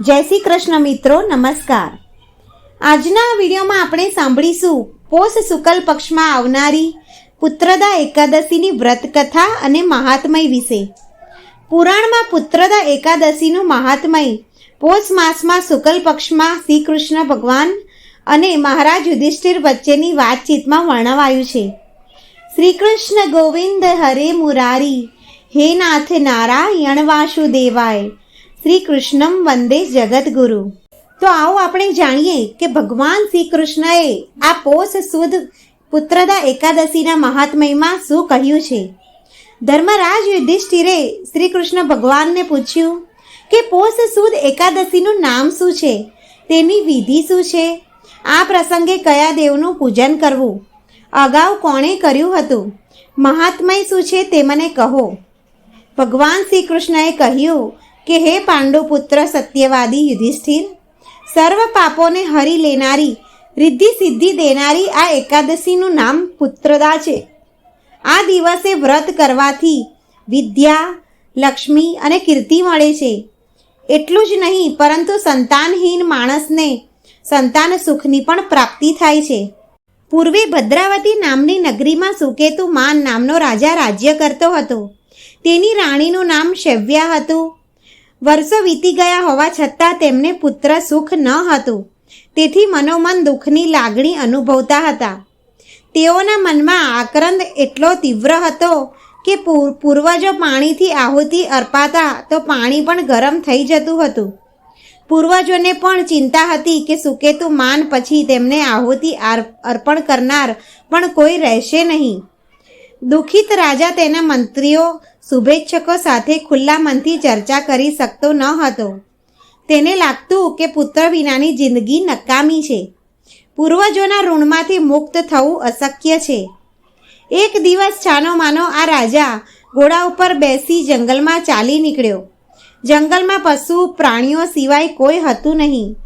જય શ્રી કૃષ્ણ મિત્રો, નમસ્કાર. આજના વિડીયોમાં આપણે સાંભળીશું પોષ શુકલ પક્ષમાં આવનારી પુત્રદા એકાદશીની વ્રત કથા અને મહાત્મય વિશે. પુરાણમાં પુત્રદા એકાદશીનું મહાત્મય પોષ માસમાં શુકલ પક્ષમાં શ્રી કૃષ્ણ ભગવાન અને મહારાજ યુધિષ્ઠિર વચ્ચેની વાતચીતમાં વર્ણવાયું છે. શ્રી કૃષ્ણ ગોવિંદ હરે મુરારી, હે નાથ નારાયણ વાસુદેવાય શ્રી કૃષ્ણમ વંદે જગદગુરુ. તો આવો આપણે જાણીએ કે ભગવાન શ્રી કૃષ્ણએ આ પોષ સુદ પુત્રદા એકાદશીના મહાત્મયમાં શું કહ્યું છે? ધર્મરાજ યુધિષ્ઠિરે શ્રી કૃષ્ણ ભગવાનને પૂછ્યું કે પોષ સુદ એકાદશીનું નામ શું છે? તેની વિધિ શું છે? આ પ્રસંગે કયા દેવનું પૂજન કરવું? અગાઉ કોણે કર્યું હતું? મહાત્મય શું છે તે મને કહો. ભગવાન શ્રી કૃષ્ણએ કહ્યું કે હે પાંડુપુત્ર સત્યવાદી યુધિષ્ઠિર, સર્વ પાપોને હરી લેનારી, રિદ્ધિ સિદ્ધિ દેનારી આ એકાદશીનું નામ પુત્રદા છે. આ દિવસે વ્રત કરવાથી વિદ્યા, લક્ષ્મી અને કીર્તિ મળે છે. એટલું જ નહીં, પરંતુ સંતાનહીન માણસને સંતાન સુખની પણ પ્રાપ્તિ થાય છે. પૂર્વે ભદ્રાવતી નામની નગરીમાં સુકેતુ માન નામનો રાજા રાજ્ય કરતો હતો. તેની રાણીનું નામ શવ્યા હતું. વર્ષો વીતી ગયા હોવા છતાં તેમને પુત્ર સુખ ન હતું. તેથી મનોમન દુઃખની લાગણી અનુભવતા હતા. તેઓના મનમાં આક્રંદ એટલો તીવ્ર હતો કે પૂર- પૂર્વજો પાણીથી આહુતિ અર્પાતા તો પાણી પણ ગરમ થઈ જતું હતું. પૂર્વજોને પણ ચિંતા હતી કે સુકેતુ માન પછી તેમને આહુતિ અર્પણ કરનાર પણ કોઈ રહેશે નહીં. દુઃખિત રાજા તેના મંત્રીઓ શુભેચ્છકો સાથે ખુલ્લા મનથી ચર્ચા કરી શકતો ન હતો. તેને લાગતું કે પુત્ર વિનાની જિંદગી નકામી છે. પૂર્વજોના ઋણમાંથી મુક્ત થવું અશક્ય છે. એક દિવસ છાનો માનો આ રાજા ઘોડા ઉપર બેસી જંગલમાં ચાલી નીકળ્યો. જંગલમાં પશુ, પ્રાણીઓ સિવાય કોઈ હતું નહીં.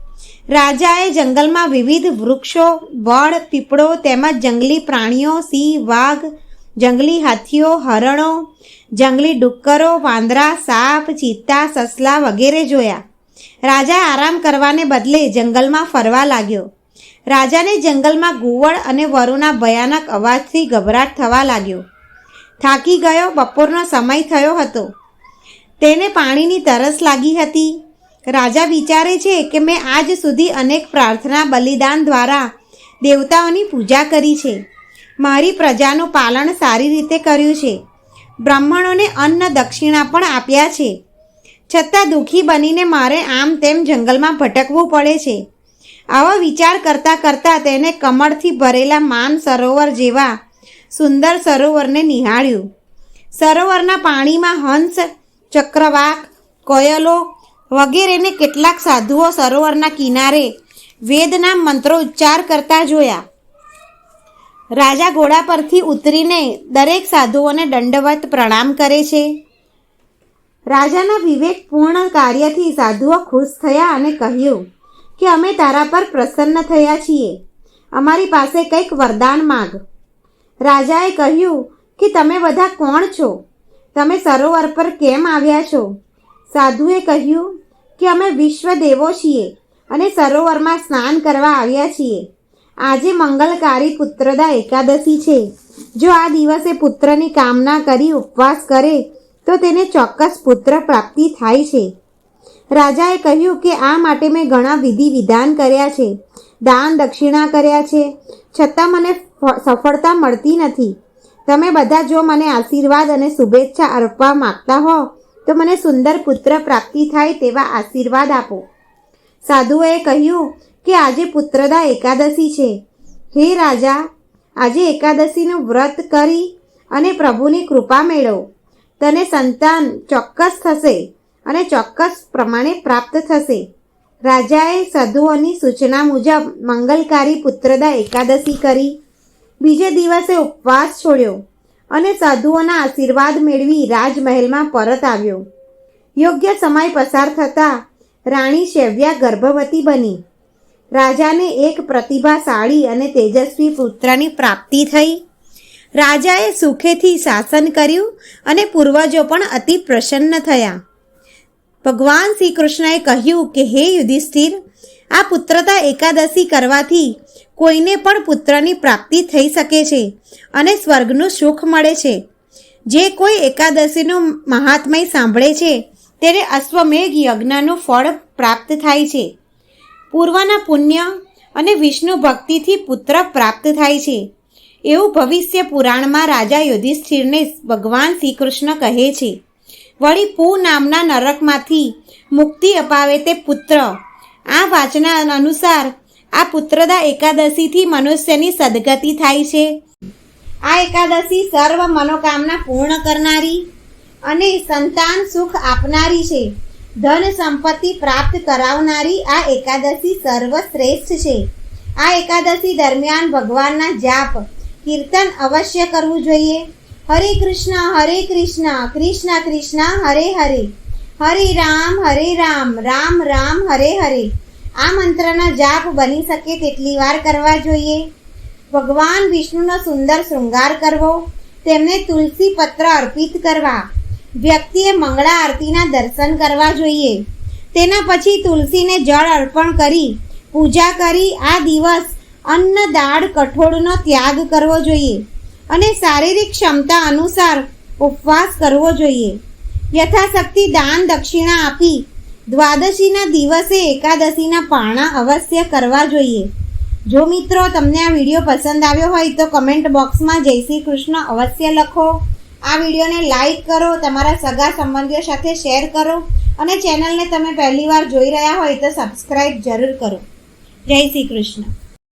રાજાએ જંગલમાં વિવિધ વૃક્ષો, વડ, પીપળો તેમજ જંગલી પ્રાણીઓ, સિંહ, વાઘ જંગલી હાથીઓ, હરણો, જંગલી ડુક્કરો, વાંદરા, સાપ, ચિત્તા, સસલા વગેરે જોયા. રાજા આરામ કરવાને બદલે જંગલમાં ફરવા લાગ્યો. રાજાને જંગલમાં ગુવળ અને વરુના ભયાનક અવાજથી ગભરાટ થવા લાગ્યો. થાકી ગયો, બપોરનો સમય થયો હતો. તેને પાણીની તરસ લાગી હતી. રાજા વિચારે છે કે મેં આજ સુધી અનેક પ્રાર્થના બલિદાન દ્વારા દેવતાઓની પૂજા કરી છે. મારી પ્રજાનું પાલન સારી રીતે કર્યું છે. બ્રાહ્મણોને અન્ન દક્ષિણા પણ આપ્યા છે. છતાં દુઃખી બનીને મારે આમ તેમ જંગલમાં ભટકવું પડે છે. આવો વિચાર કરતાં કરતાં તેને કમળથી ભરેલા માન સરોવર જેવા સુંદર સરોવરને નિહાળ્યું. સરોવરના પાણીમાં હંસ, ચક્રવાક, કોયલો વગેરેને કેટલાક સાધુઓ સરોવરના કિનારે વેદના મંત્રો ઉચ્ચાર કરતા જોયા. રાજા ઘોડા પરથી ઉતરીને દરેક સાધુઓને દંડવત પ્રણામ કરે છે. રાજાના વિવેકપૂર્ણ કાર્યથી સાધુઓ ખુશ થયા અને કહ્યું કે અમે તારા પર પ્રસન્ન થયા છીએ. અમારી પાસે કંઈક વરદાન માગ. રાજાએ કહ્યું કે તમે બધા કોણ છો? તમે સરોવર પર કેમ આવ્યા છો? સાધુએ કહ્યું કે અમે વિશ્વ દેવો છીએ અને સરોવરમાં સ્નાન કરવા આવ્યા છીએ. આજે મંગલકારી પુત્રદા એકાદશી છે. જો આ દિવસે પુત્રની કામના કરી ઉપવાસ કરે, તો તેને ચોક્કસ પુત્ર પ્રાપ્તિ થાય છે. રાજાએ કહ્યું કે આ માટે મેં ઘણા વિધિ વિધાન કર્યા છે. દાન દક્ષિણા કર્યા છે. છતાં મને સફળતા મળતી નથી. તમે બધા જો મને આશીર્વાદ અને શુભેચ્છા અર્પવા માંગતા હો, તો મને સુંદર પુત્ર પ્રાપ્તિ થાય તેવા આશીર્વાદ આપો. સાધુએ કહ્યું કે આજે પુત્રદા એકાદશી છે. હે રાજા, આજે એકાદશીનું વ્રત કરી અને પ્રભુની કૃપા મેળવો. તને સંતાન ચોક્કસ થશે અને ચોક્કસ પ્રમાણે પ્રાપ્ત થશે. રાજાએ સાધુઓની સૂચના મુજબ મંગલકારી પુત્રદા એકાદશી કરી. બીજે દિવસે ઉપવાસ છોડ્યો અને સાધુઓના આશીર્વાદ મેળવી રાજમહેલમાં પરત આવ્યો. યોગ્ય સમય પસાર થતાં રાણી શેવ્યા ગર્ભવતી બની. રાજાને એક પ્રતિભાશાળી અને તેજસ્વી પુત્રની પ્રાપ્તિ થઈ. રાજાએ સુખેથી શાસન કર્યું અને પૂર્વજો પણ અતિ પ્રસન્ન થયા. ભગવાન શ્રી કૃષ્ણએ કહ્યું કે, હે યુધિષ્ઠિર, આ પુત્રતા એકાદશી કરવાથી કોઈને પણ પુત્રની પ્રાપ્તિ થઈ શકે છે અને સ્વર્ગનું સુખ મળે છે. જે કોઈ એકાદશીનું મહાત્મય સાંભળે છે તેને અશ્વમેઘ યજ્ઞનું ફળ પ્રાપ્ત થાય છે. પૂર્વના પુણ્ય અને વિષ્ણુ ભક્તિથી પુત્ર પ્રાપ્ત થાય છે. એવું ભવિષ્ય પુરાણમાં રાજા યુધિષ્ઠિરને ભગવાન શ્રી કૃષ્ણ કહે છે. વળી પૂ નામના નરકમાંથી મુક્તિ અપાવે તે પુત્ર. આ વાચના અનુસાર આ પુત્રદા એકાદશીથી મનુષ્યની સદગતિ થાય છે. આ એકાદશી સર્વ મનોકામના પૂર્ણ કરનારી અને સંતાન સુખ આપનારી છે. ધન સંપત્તિ પ્રાપ્ત કરાવનારી આ એકાદશી સર્વશ્રેષ્ઠ છે. આ એકાદશી દરમિયાન ભગવાનના જાપ, કીર્તન અવશ્ય કરવું જોઈએ. હરે કૃષ્ણ હરે કૃષ્ણ કૃષ્ણ કૃષ્ણ, હરે હરે. હરે રામ હરે રામ રામ રામ, હરે હરે. આ મંત્રના જાપ બની શકે તેટલી વાર કરવા જોઈએ. ભગવાન વિષ્ણુનો સુંદર શૃંગાર કરવો, તેમને તુલસી પત્ર અર્પિત કરવા વ્યક્તિએ મંગળા આરતીના દર્શન કરવા જોઈએ. તેના પછી તુલસીને જળ અર્પણ કરી, પૂજા કરી આ દિવસ અન્ન દાળ કઠોળનો ત્યાગ કરવો જોઈએ અને શારીરિક ક્ષમતા અનુસાર ઉપવાસ કરવો જોઈએ. યથાશક્તિ દાન દક્ષિણા આપી દ્વાદશીના દિવસે એકાદશીના પાણા અવશ્ય કરવા જોઈએ. જો મિત્રો તમને આ વીડિયો પસંદ આવ્યો હોય તો કમેન્ટ બોક્સમાં જય શ્રી કૃષ્ણ અવશ્ય લખો. આ વિડીયોને લાઈક કરો, તમારા સગા સંબંધીઓ સાથે શેર કરો અને ચેનલને તમે પહેલીવાર જોઈ રહ્યા હોય તો સબસ્ક્રાઈબ જરૂર કરો. જય શ્રી કૃષ્ણ.